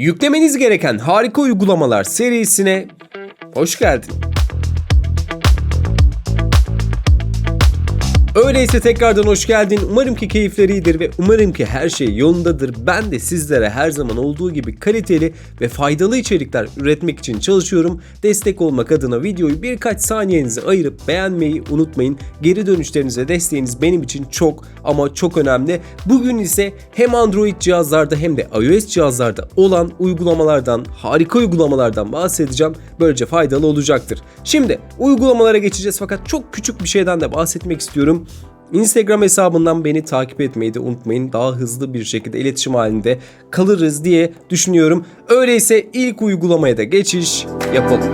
Yüklemeniz gereken harika uygulamalar serisine hoş geldin. Öyleyse tekrardan hoş geldin. Umarım ki keyifleri iyidir ve umarım ki her şey yolundadır. Ben de sizlere her zaman olduğu gibi kaliteli ve faydalı içerikler üretmek için çalışıyorum. Destek olmak adına videoyu birkaç saniyenizi ayırıp beğenmeyi unutmayın. Geri dönüşlerinize desteğiniz benim için çok ama çok önemli. Bugün ise hem Android cihazlarda hem de iOS cihazlarda olan uygulamalardan, harika uygulamalardan bahsedeceğim. Böylece faydalı olacaktır. Şimdi uygulamalara geçeceğiz fakat çok küçük bir şeyden de bahsetmek istiyorum. Instagram hesabından beni takip etmeyi de unutmayın. Daha hızlı bir şekilde iletişim halinde kalırız diye düşünüyorum. Öyleyse ilk uygulamaya da geçiş yapalım.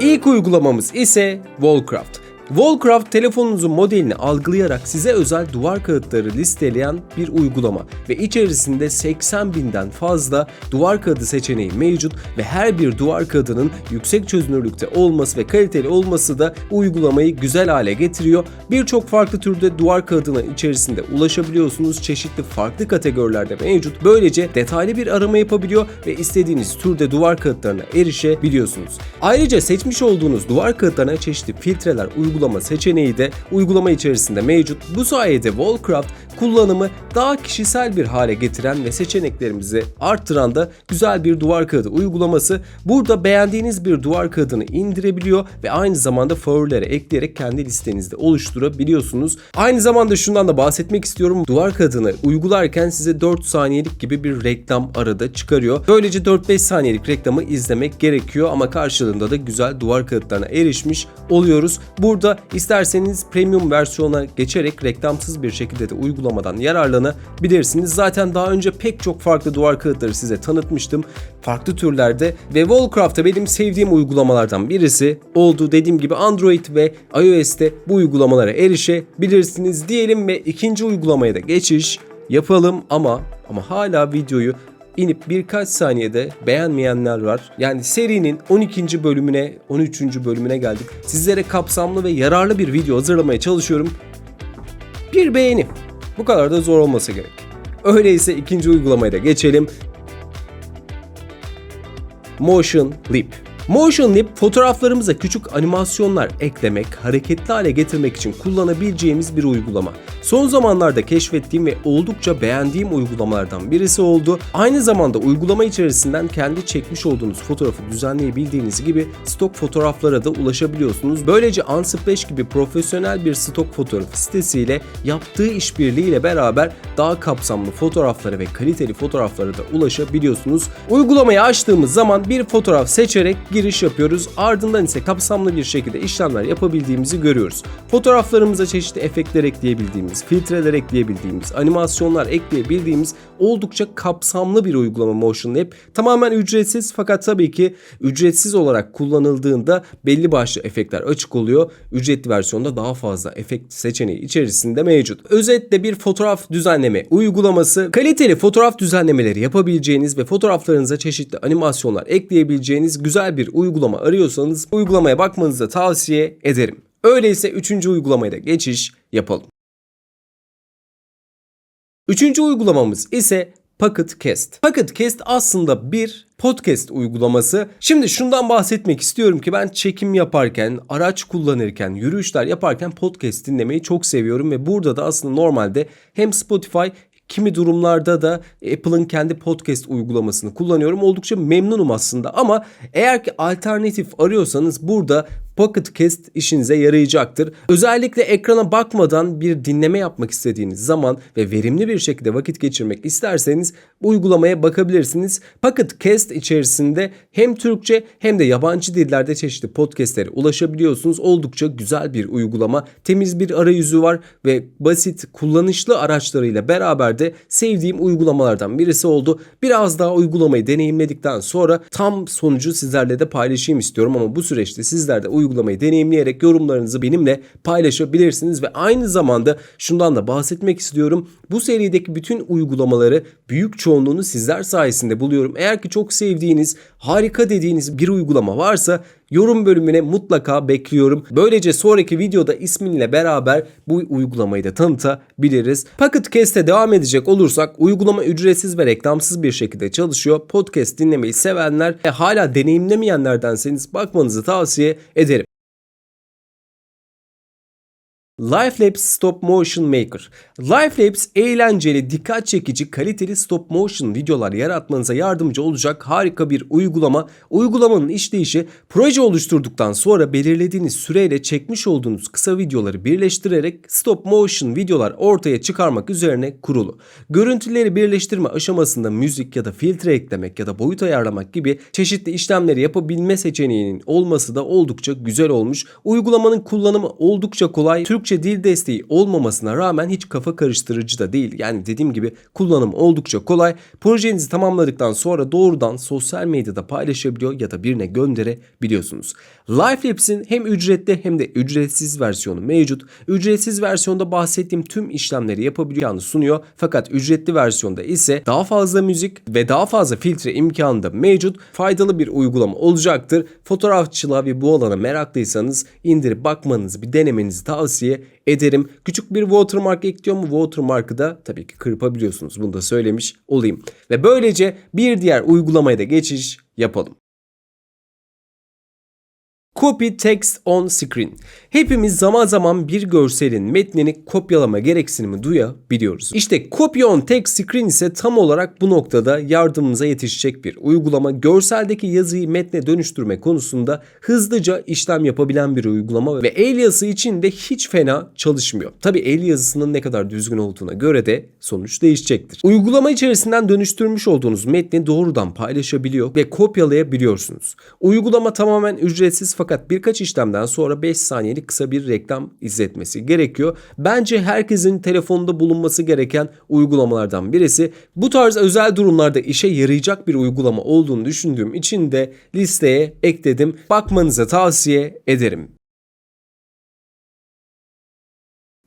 İlk uygulamamız ise Wallcraft. Wallcraft telefonunuzun modelini algılayarak size özel duvar kağıtları listeleyen bir uygulama ve içerisinde 80 binden fazla duvar kağıdı seçeneği mevcut ve her bir duvar kağıdının yüksek çözünürlükte olması ve kaliteli olması da uygulamayı güzel hale getiriyor. Birçok farklı türde duvar kağıdına içerisinde ulaşabiliyorsunuz. Çeşitli farklı kategorilerde mevcut. Böylece detaylı bir arama yapabiliyor ve istediğiniz türde duvar kağıtlarına erişebiliyorsunuz. Ayrıca seçmiş olduğunuz duvar kağıtlarına çeşitli filtreler uygulama seçeneği de uygulama içerisinde mevcut. Bu sayede Wallcraft kullanımı daha kişisel bir hale getiren ve seçeneklerimizi arttıran da güzel bir duvar kağıdı uygulaması. Burada beğendiğiniz bir duvar kağıdını indirebiliyor ve aynı zamanda favorilere ekleyerek kendi listenizde oluşturabiliyorsunuz. Aynı zamanda şundan da bahsetmek istiyorum. Duvar kağıdını uygularken size 4 saniyelik gibi bir reklam arada çıkarıyor. Böylece 4-5 saniyelik reklamı izlemek gerekiyor ama karşılığında da güzel duvar kağıtlarına erişmiş oluyoruz. Burada isterseniz premium versiyona geçerek reklamsız bir şekilde de uygulamadan yararlanabilirsiniz. Zaten daha önce pek çok farklı duvar kağıtları size tanıtmıştım. Farklı türlerde ve Wallcraft'ta benim sevdiğim uygulamalardan birisi oldu. Dediğim gibi Android ve iOS'te bu uygulamalara erişebilirsiniz diyelim ve ikinci uygulamaya da geçiş yapalım ama ama hala videoyu inip birkaç saniyede beğenmeyenler var. Yani serinin 12. bölümüne, 13. bölümüne geldik. Sizlere kapsamlı ve yararlı bir video hazırlamaya çalışıyorum. Bir beğeni. Bu kadar da zor olmasa gerek. Öyleyse ikinci uygulamaya da geçelim. Motion Leap. Motion Leap fotoğraflarımıza küçük animasyonlar eklemek, hareketli hale getirmek için kullanabileceğimiz bir uygulama. Son zamanlarda keşfettiğim ve oldukça beğendiğim uygulamalardan birisi oldu. Aynı zamanda uygulama içerisinden kendi çekmiş olduğunuz fotoğrafı düzenleyebildiğiniz gibi stok fotoğraflara da ulaşabiliyorsunuz. Böylece Unsplash gibi profesyonel bir stok fotoğrafı sitesiyle yaptığı işbirliğiyle beraber daha kapsamlı fotoğraflara ve kaliteli fotoğraflara da ulaşabiliyorsunuz. Uygulamayı açtığımız zaman bir fotoğraf seçerek giriş yapıyoruz. Ardından ise kapsamlı bir şekilde işlemler yapabildiğimizi görüyoruz. Fotoğraflarımıza çeşitli efektler ekleyebildiğimiz, filtreler ekleyebildiğimiz, animasyonlar ekleyebildiğimiz oldukça kapsamlı bir uygulama Motion Lab. Tamamen ücretsiz fakat tabii ki ücretsiz olarak kullanıldığında belli başlı efektler açık oluyor. Ücretli versiyonda daha fazla efekt seçeneği içerisinde mevcut. Özetle bir fotoğraf düzenleme uygulaması. Kaliteli fotoğraf düzenlemeleri yapabileceğiniz ve fotoğraflarınıza çeşitli animasyonlar ekleyebileceğiniz güzel bir uygulama arıyorsanız uygulamaya bakmanızı tavsiye ederim. Öyleyse 3. uygulamaya da geçiş yapalım. Üçüncü uygulamamız ise Pocket Cast. Pocket Cast aslında bir podcast uygulaması. Şimdi şundan bahsetmek istiyorum ki ben çekim yaparken, araç kullanırken, yürüyüşler yaparken podcast dinlemeyi çok seviyorum ve burada da aslında normalde hem Spotify Kimi durumlarda da Apple'ın kendi podcast uygulamasını kullanıyorum. Oldukça memnunum aslında ama eğer ki alternatif arıyorsanız burada Pocket Cast işinize yarayacaktır. Özellikle ekrana bakmadan bir dinleme yapmak istediğiniz zaman ve verimli bir şekilde vakit geçirmek isterseniz uygulamaya bakabilirsiniz. Pocket Cast içerisinde hem Türkçe hem de yabancı dillerde çeşitli podcastlere ulaşabiliyorsunuz. Oldukça güzel bir uygulama. Temiz bir arayüzü var ve basit kullanışlı araçlarıyla beraber de sevdiğim uygulamalardan birisi oldu. Biraz daha uygulamayı deneyimledikten sonra tam sonucu sizlerle de paylaşayım istiyorum ama bu süreçte sizler de uygulamayı deneyimleyerek yorumlarınızı benimle paylaşabilirsiniz ve aynı zamanda şundan da bahsetmek istiyorum. Bu serideki bütün uygulamaları büyük çoğunluğunu sizler sayesinde buluyorum. Eğer ki çok sevdiğiniz, harika dediğiniz bir uygulama varsa yorum bölümüne mutlaka bekliyorum. Böylece sonraki videoda isminle beraber bu uygulamayı da tanıtabiliriz. Pocket Cast'e devam edecek olursak uygulama ücretsiz ve reklamsız bir şekilde çalışıyor. Podcast dinlemeyi sevenler ve hala deneyimlemeyenlerdenseniz bakmanızı tavsiye ederim. Lifelabs Stop Motion Maker. Lifelabs eğlenceli, dikkat çekici, kaliteli stop motion videolar yaratmanıza yardımcı olacak harika bir uygulama. Uygulamanın işleyişi proje oluşturduktan sonra belirlediğiniz süreyle çekmiş olduğunuz kısa videoları birleştirerek stop motion videolar ortaya çıkarmak üzerine kurulu. Görüntüleri birleştirme aşamasında müzik ya da filtre eklemek ya da boyut ayarlamak gibi çeşitli işlemleri yapabilme seçeneğinin olması da oldukça güzel olmuş. Uygulamanın kullanımı oldukça kolay. Türkçe dil desteği olmamasına rağmen hiç kafa karıştırıcı da değil. Yani dediğim gibi kullanım oldukça kolay. Projenizi tamamladıktan sonra doğrudan sosyal medyada paylaşabiliyor ya da birine gönderebiliyorsunuz. Lifelabs'in hem ücretli hem de ücretsiz versiyonu mevcut. Ücretsiz versiyonda bahsettiğim tüm işlemleri yapabiliyor sunuyor. Fakat ücretli versiyonda ise daha fazla müzik ve daha fazla filtre imkanı da mevcut. Faydalı bir uygulama olacaktır. Fotoğrafçılığa ve bu alana meraklıysanız indirip bakmanızı bir denemenizi tavsiye ederim. Küçük bir watermark ekliyor mu? Watermark'ı da tabii ki kırpabiliyorsunuz. Bunu da söylemiş olayım. Ve böylece bir diğer uygulamaya da geçiş yapalım. Copy text on screen. Hepimiz zaman zaman bir görselin metnini kopyalama gereksinimi duyabiliyoruz. İşte copy on text screen ise tam olarak bu noktada yardımımıza yetişecek bir uygulama. Görseldeki yazıyı metne dönüştürme konusunda hızlıca işlem yapabilen bir uygulama ve el yazısı için de hiç fena çalışmıyor. Tabi el yazısının ne kadar düzgün olduğuna göre de sonuç değişecektir. Uygulama içerisinden dönüştürmüş olduğunuz metni doğrudan paylaşabiliyor ve kopyalayabiliyorsunuz. Uygulama tamamen ücretsiz fakat birkaç işlemden sonra 5 saniyelik kısa bir reklam izletmesi gerekiyor. Bence herkesin telefonunda bulunması gereken uygulamalardan birisi. Bu tarz özel durumlarda işe yarayacak bir uygulama olduğunu düşündüğüm için de listeye ekledim. Bakmanızı tavsiye ederim.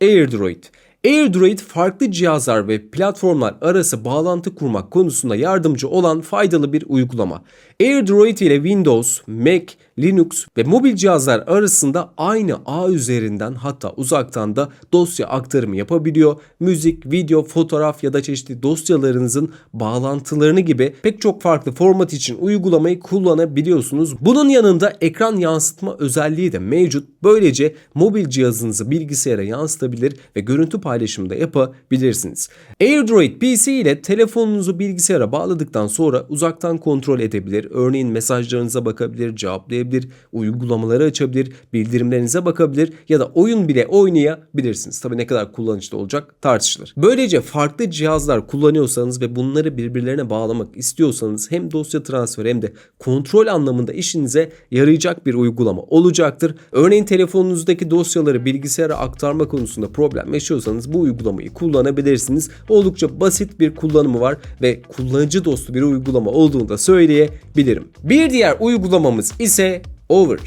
AirDroid AirDroid farklı cihazlar ve platformlar arası bağlantı kurmak konusunda yardımcı olan faydalı bir uygulama. AirDroid ile Windows, Mac, Linux ve mobil cihazlar arasında aynı ağ üzerinden hatta uzaktan da dosya aktarımı yapabiliyor. Müzik, video, fotoğraf ya da çeşitli dosyalarınızın bağlantılarını gibi pek çok farklı format için uygulamayı kullanabiliyorsunuz. Bunun yanında ekran yansıtma özelliği de mevcut. Böylece mobil cihazınızı bilgisayara yansıtabilir ve görüntü paylaşımı da yapabilirsiniz. AirDroid PC ile telefonunuzu bilgisayara bağladıktan sonra uzaktan kontrol edebilir. Örneğin mesajlarınıza bakabilir, cevaplayabilir, uygulamaları açabilir, bildirimlerinize bakabilir ya da oyun bile oynayabilirsiniz. Tabii ne kadar kullanışlı olacak tartışılır. Böylece farklı cihazlar kullanıyorsanız ve bunları birbirlerine bağlamak istiyorsanız hem dosya transferi hem de kontrol anlamında işinize yarayacak bir uygulama olacaktır. Örneğin telefonunuzdaki dosyaları bilgisayara aktarma konusunda problem yaşıyorsanız bu uygulamayı kullanabilirsiniz. Oldukça basit bir kullanımı var ve kullanıcı dostu bir uygulama olduğunu da söyleyebilirim. Bir diğer uygulamamız ise Over.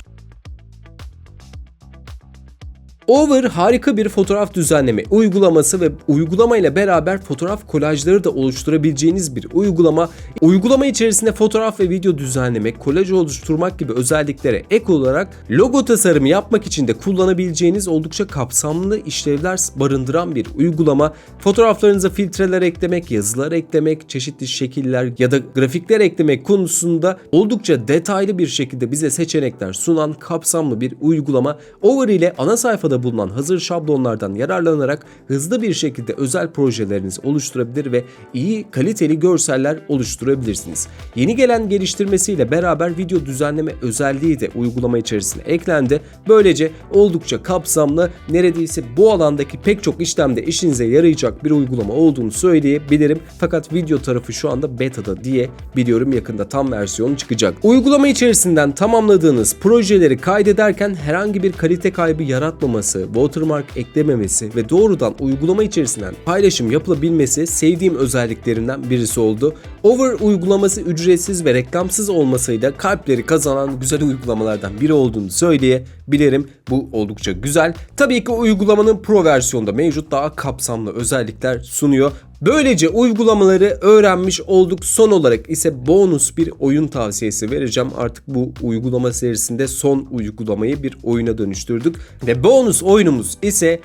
Over harika bir fotoğraf düzenleme uygulaması ve uygulama ile beraber fotoğraf kolajları da oluşturabileceğiniz bir uygulama. Uygulama içerisinde fotoğraf ve video düzenlemek, kolaj oluşturmak gibi özelliklere ek olarak logo tasarımı yapmak için de kullanabileceğiniz oldukça kapsamlı işlevler barındıran bir uygulama. Fotoğraflarınıza filtreler eklemek, yazılar eklemek, çeşitli şekiller ya da grafikler eklemek konusunda oldukça detaylı bir şekilde bize seçenekler sunan kapsamlı bir uygulama. Over ile ana sayfada bulunan hazır şablonlardan yararlanarak hızlı bir şekilde özel projelerinizi oluşturabilir ve iyi kaliteli görseller oluşturabilirsiniz. Yeni gelen geliştirmesiyle beraber video düzenleme özelliği de uygulama içerisine eklendi. Böylece oldukça kapsamlı, neredeyse bu alandaki pek çok işlemde işinize yarayacak bir uygulama olduğunu söyleyebilirim. Fakat video tarafı şu anda beta'da diye biliyorum yakında tam versiyonu çıkacak. Uygulama içerisinden tamamladığınız projeleri kaydederken herhangi bir kalite kaybı yaratmaması olması, watermark eklememesi ve doğrudan uygulama içerisinden paylaşım yapılabilmesi sevdiğim özelliklerinden birisi oldu. Over uygulaması ücretsiz ve reklamsız olmasıyla kalpleri kazanan güzel uygulamalardan biri olduğunu söyleyebilirim. Bu oldukça güzel. Tabii ki uygulamanın Pro versiyonda mevcut daha kapsamlı özellikler sunuyor. Böylece uygulamaları öğrenmiş olduk. Son olarak ise bonus bir oyun tavsiyesi vereceğim. Artık bu uygulama serisinde son uygulamayı bir oyuna dönüştürdük. Ve bonus oyunumuz ise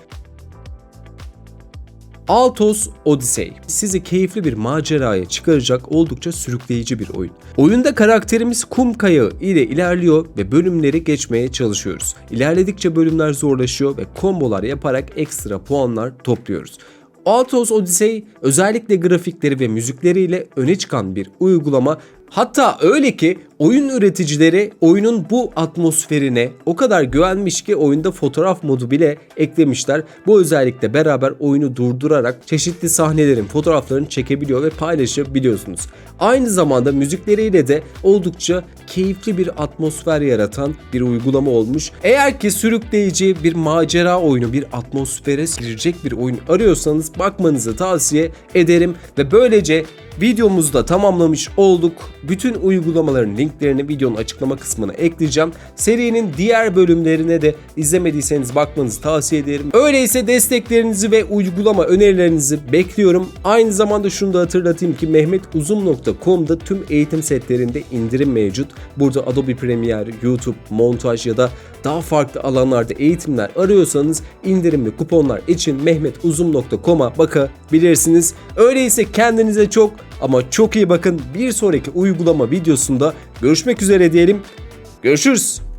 Altos Odyssey sizi keyifli bir maceraya çıkaracak oldukça sürükleyici bir oyun. Oyunda karakterimiz kum kayağı ile ilerliyor ve bölümleri geçmeye çalışıyoruz. İlerledikçe bölümler zorlaşıyor ve kombolar yaparak ekstra puanlar topluyoruz. Altos Odyssey özellikle grafikleri ve müzikleriyle öne çıkan bir uygulama. Hatta öyle ki oyun üreticileri oyunun bu atmosferine o kadar güvenmiş ki oyunda fotoğraf modu bile eklemişler. Bu özellikle beraber oyunu durdurarak çeşitli sahnelerin fotoğraflarını çekebiliyor ve paylaşabiliyorsunuz. Aynı zamanda müzikleriyle de oldukça keyifli bir atmosfer yaratan bir uygulama olmuş. Eğer ki sürükleyici bir macera oyunu, bir atmosfere girecek bir oyun arıyorsanız bakmanızı tavsiye ederim ve böylece videomuzu da tamamlamış olduk. Bütün uygulamaların linklerini videonun açıklama kısmına ekleyeceğim. Serinin diğer bölümlerine de izlemediyseniz bakmanızı tavsiye ederim. Öyleyse desteklerinizi ve uygulama önerilerinizi bekliyorum. Aynı zamanda şunu da hatırlatayım ki mehmetuzum.com'da tüm eğitim setlerinde indirim mevcut. Burada Adobe Premiere, YouTube, montaj ya da daha farklı alanlarda eğitimler arıyorsanız indirimli kuponlar için mehmetuzum.com'a bakabilirsiniz. Öyleyse kendinize çok ama çok iyi bakın. Bir sonraki uygulama videosunda görüşmek üzere diyelim. Görüşürüz.